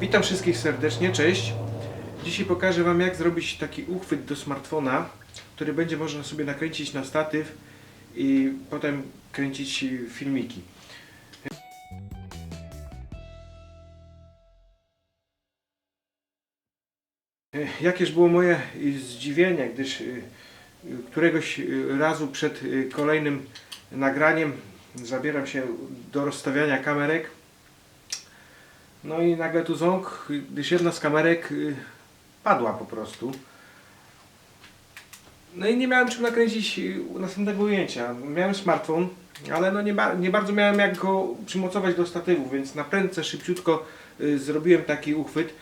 Witam wszystkich serdecznie, cześć. Dzisiaj pokażę Wam jak zrobić taki uchwyt do smartfona, który będzie można sobie nakręcić na statyw i potem kręcić filmiki. Jakież było moje zdziwienie, gdyż y, y, któregoś y, razu przed y, kolejnym nagraniem zabieram się do rozstawiania kamerek. No i nagle tu ząg, gdyż jedna z kamerek y, padła po prostu. No i nie miałem czym nakręcić y, następnego ujęcia. Miałem smartfon, ale no nie, ba- nie bardzo miałem jak go przymocować do statywu, więc na prędce, szybciutko y, zrobiłem taki uchwyt.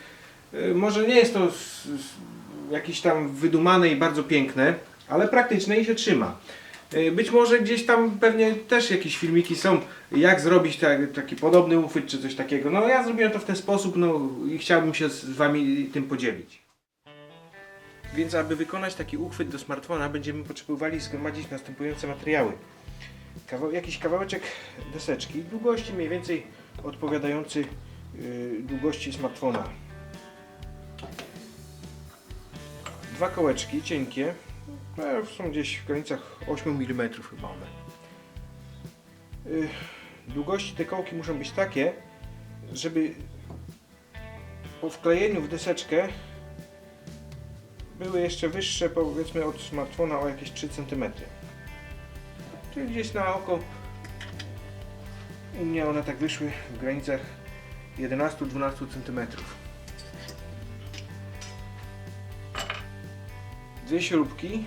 Może nie jest to jakieś tam wydumane i bardzo piękne, ale praktyczne i się trzyma. Y, Być może gdzieś tam pewnie też jakieś filmiki są, jak zrobić ta, taki podobny uchwyt czy coś takiego. No ja zrobiłem to w ten sposób no, i chciałbym się z Wami tym podzielić. Więc aby wykonać taki uchwyt do smartfona będziemy potrzebowali zgromadzić następujące materiały. Jakiś kawałeczek deseczki, długości mniej więcej odpowiadający yy, długości smartfona. Dwa kołeczki cienkie, no, są gdzieś w granicach 8 mm chyba one. Yy, długości te kołki muszą być takie, żeby po wklejeniu w deseczkę były jeszcze wyższe powiedzmy od smartfona o jakieś 3 cm. Czyli gdzieś na oko u mnie one tak wyszły w granicach 11-12 cm. Dwie śrubki.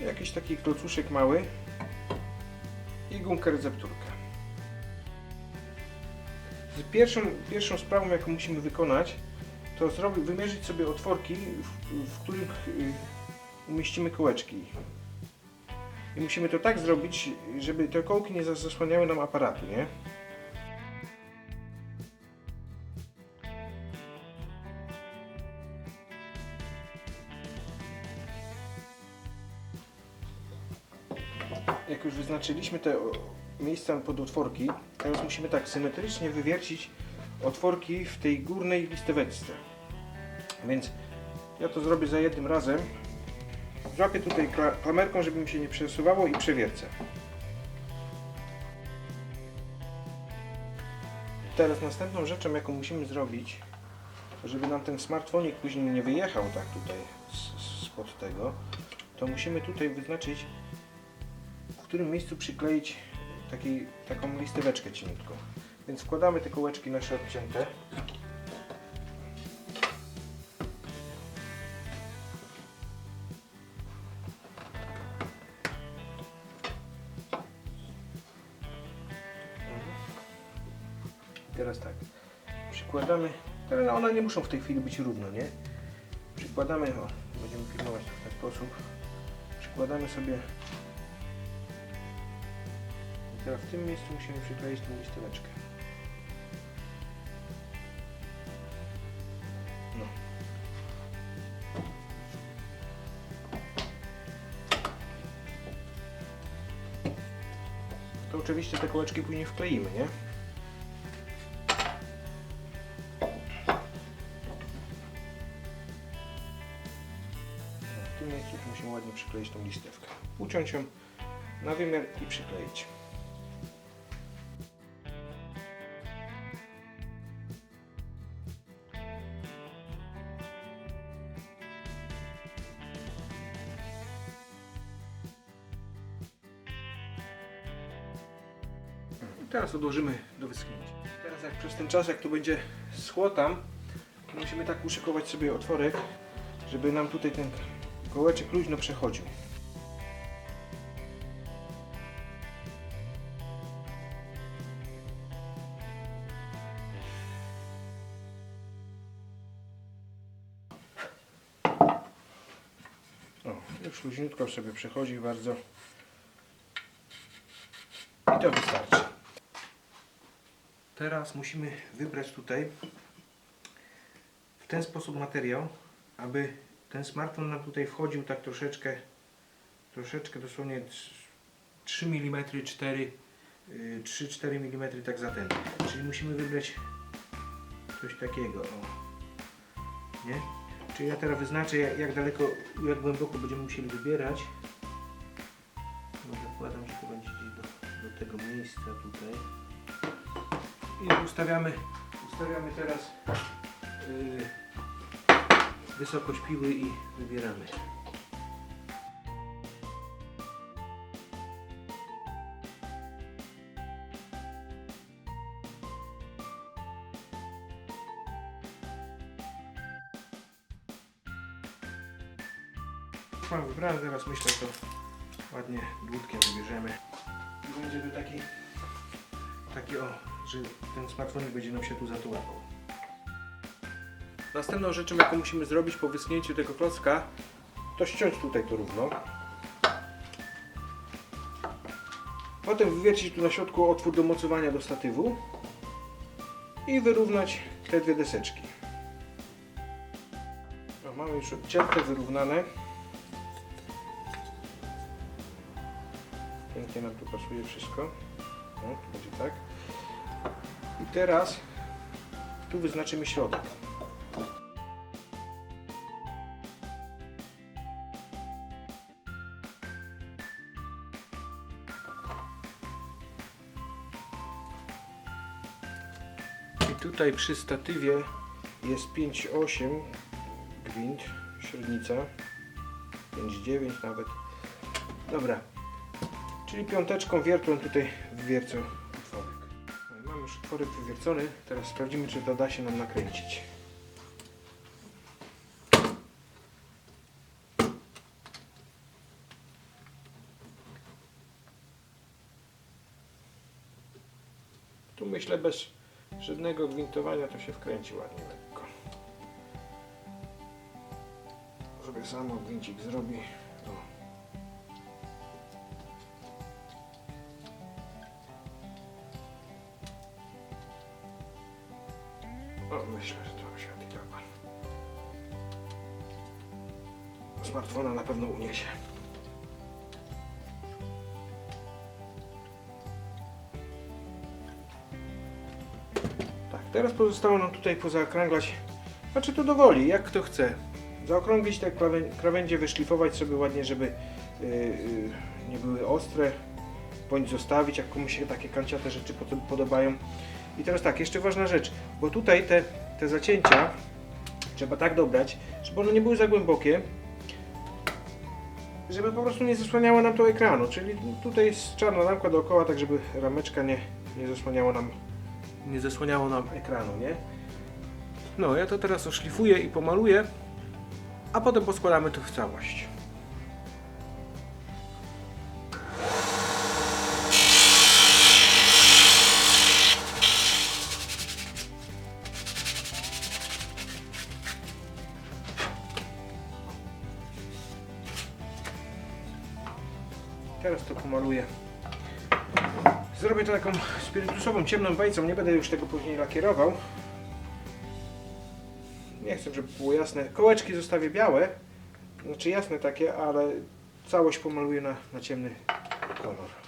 Jakiś taki klocuszek mały i gumkę recepturkę. Pierwszą, pierwszą sprawą jaką musimy wykonać to zrobić, wymierzyć sobie otworki, w, w których y, umieścimy kołeczki. I musimy to tak zrobić, żeby te kołki nie zas- zasłaniały nam aparatu, nie? Wyznaczyliśmy te miejsca pod otworki, teraz musimy tak symetrycznie wywiercić otworki w tej górnej listeweczce. Więc ja to zrobię za jednym razem. Złapię tutaj kla- klamerką, żeby mi się nie przesuwało i przewiercę. Teraz następną rzeczą, jaką musimy zrobić, żeby nam ten smartfonik później nie wyjechał tak tutaj spod tego, to musimy tutaj wyznaczyć, którym miejscu przykleić taki, taką listeweczkę cieniutką. Więc wkładamy te kołeczki nasze odcięte. Teraz tak, przykładamy, ale one nie muszą w tej chwili być równo, nie? Przykładamy, o, będziemy filmować w ten sposób. Przykładamy sobie teraz w tym miejscu musimy przykleić tą listeweczkę. No. To oczywiście te kołeczki później wkleimy, nie? W tym miejscu musimy ładnie przykleić tą listewkę. Uciąć ją na wymiar i przykleić. Teraz odłożymy do wyschnięcia. Teraz jak przez ten czas, jak to będzie schło tam, musimy tak uszykować sobie otworek, żeby nam tutaj ten kołeczek luźno przechodził. Już luźniutko sobie przechodzi bardzo. I to wystarczy. Teraz musimy wybrać tutaj w ten sposób materiał, aby ten smartfon nam tutaj wchodził tak troszeczkę, troszeczkę dosłownie 3 mm, 4, 3-4 mm tak za ten. Czyli musimy wybrać Coś takiego, o. Nie? Czyli ja teraz wyznaczę jak, daleko, jak głęboko będziemy musieli wybierać. Zakładam, że to będzie gdzieś do, do tego miejsca tutaj. I ustawiamy, ustawiamy teraz yy, wysokość piły i wybieramy. Mam wybrane, teraz myślę, że to ładnie dłutkiem wybierzemy. I będzie to taki, taki o, że ten smartfonik będzie nam się tu zatułapał. Następną rzeczą, jaką musimy zrobić po wyschnięciu tego klocka, to ściąć tutaj to równo. Potem wywiercić tu na środku otwór do mocowania do statywu i wyrównać te dwie deseczki. O, mamy już odcięte, wyrównane. Pięknie nam tu pasuje wszystko. O, będzie tak. Teraz tu wyznaczymy środek. I tutaj przy statywie jest 5,8 gwint, średnica, 5,9 nawet. Dobra, czyli piąteczką wiertłem tutaj wywiercę otworek. Otworek wywiercony, teraz sprawdzimy czy to da się nam nakręcić. Tu myślę bez żadnego gwintowania to się wkręci ładnie lekko. Sobie samo gwincik zrobi. Myślę, że to się dobra. Smartfona na pewno uniesie. Tak, teraz pozostało nam tutaj pozaokrąglać, znaczy to dowoli, jak kto chce. Zaokrąglić te krawę- krawędzie, wyszlifować sobie ładnie, żeby yy, yy, nie były ostre, bądź zostawić, jak komuś się takie kanciate rzeczy pod- podobają. I teraz tak, jeszcze ważna rzecz, bo tutaj te, te zacięcia trzeba tak dobrać, żeby one nie były za głębokie, żeby po prostu nie zasłaniało nam to ekranu, czyli tutaj jest czarna lampka dookoła, tak żeby rameczka nie, nie zasłaniało nam nie zasłaniało nam ekranu, nie? No, ja to teraz oszlifuję i pomaluję, a potem poskładamy to w całość. Pomaluję. Zrobię to taką spirytusową, ciemną bajcą, nie będę już tego później lakierował. Nie chcę, żeby było jasne. Kołeczki zostawię białe, znaczy jasne takie, ale całość pomaluję na, na ciemny kolor.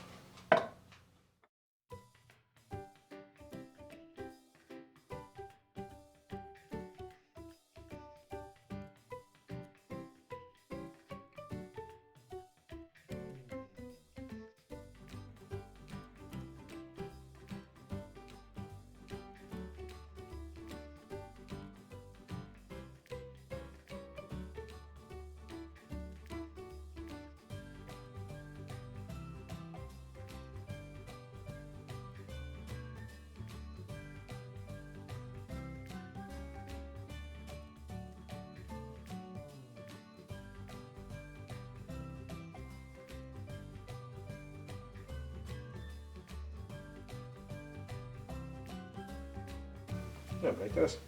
Dobra, i teraz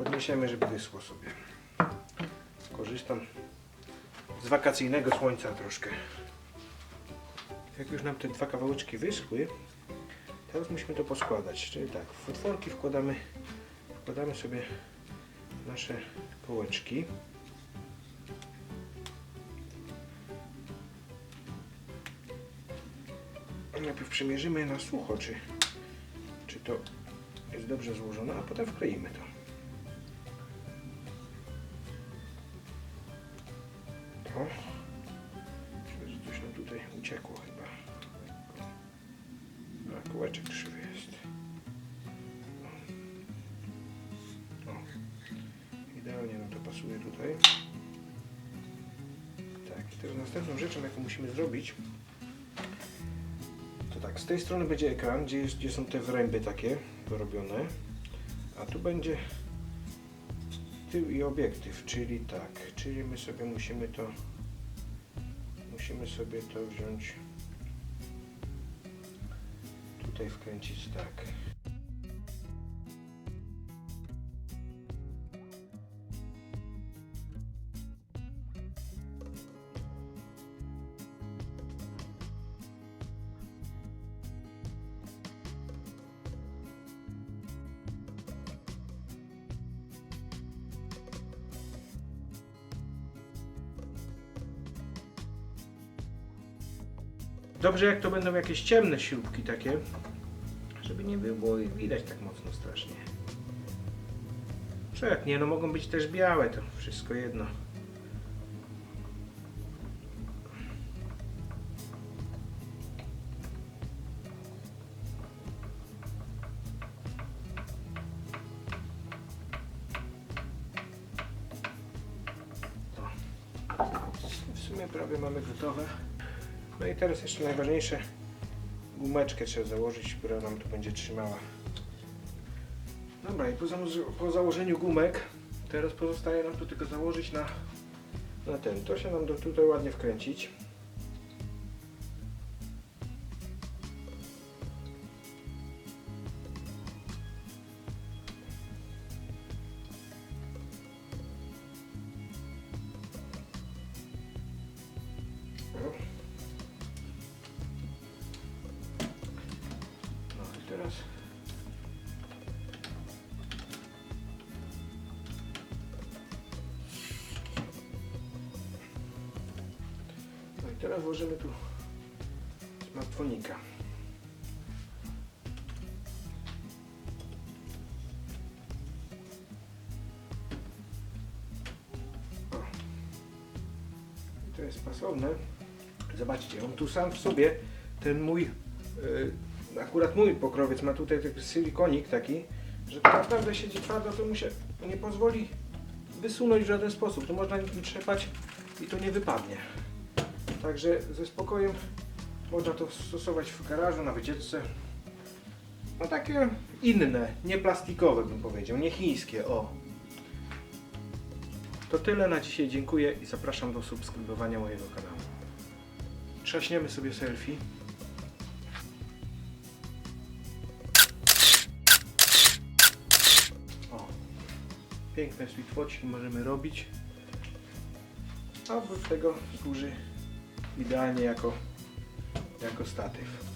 odniesiemy, żeby wyschło sobie. Korzystam z wakacyjnego słońca troszkę. Jak już nam te dwa kawałeczki wyschły, teraz musimy to poskładać. Czyli tak, w otworki wkładamy, wkładamy sobie nasze kołeczki. Najpierw przymierzymy na sucho, czy, czy to dobrze złożona, a potem wkleimy to. O. Myślę, że coś nam tutaj uciekło chyba. A, kółeczek krzywy jest. O. Idealnie nam to pasuje tutaj. Tak, i teraz następną rzeczą, jaką musimy zrobić, to tak, z tej strony będzie ekran, gdzie, gdzie są te wręby takie porobione, a tu będzie tył i obiektyw, czyli tak, czyli my sobie musimy to musimy sobie to wziąć tutaj wkręcić tak. Dobrze jak to będą jakieś ciemne śrubki takie, żeby nie było ich widać tak mocno strasznie. Co jak nie, no mogą być też białe, to wszystko jedno. Prawie mamy gotowe. No i teraz jeszcze najważniejsze, gumeczkę trzeba założyć, która nam tu będzie trzymała. Dobra, i po, po założeniu gumek, teraz pozostaje nam tu tylko założyć na, na ten. To się nam do tutaj ładnie wkręcić. Teraz włożymy tu smartfonika. To jest pasowne. Zobaczcie, on tu sam w sobie, ten mój, y, akurat mój pokrowiec ma tutaj taki silikonik taki, że to naprawdę siedzi twardo, to mu się nie pozwoli wysunąć w żaden sposób. To można nim trzepać i to nie wypadnie. Także ze spokojem można to stosować w garażu, na wycieczce. No takie inne, nie plastikowe bym powiedział, nie chińskie, o. To tyle na dzisiaj, dziękuję i zapraszam do subskrybowania mojego kanału. Trzaśniemy sobie selfie. O, piękne sweetwatchki możemy robić. A oprócz tego służy idealnie jako, jako statyw.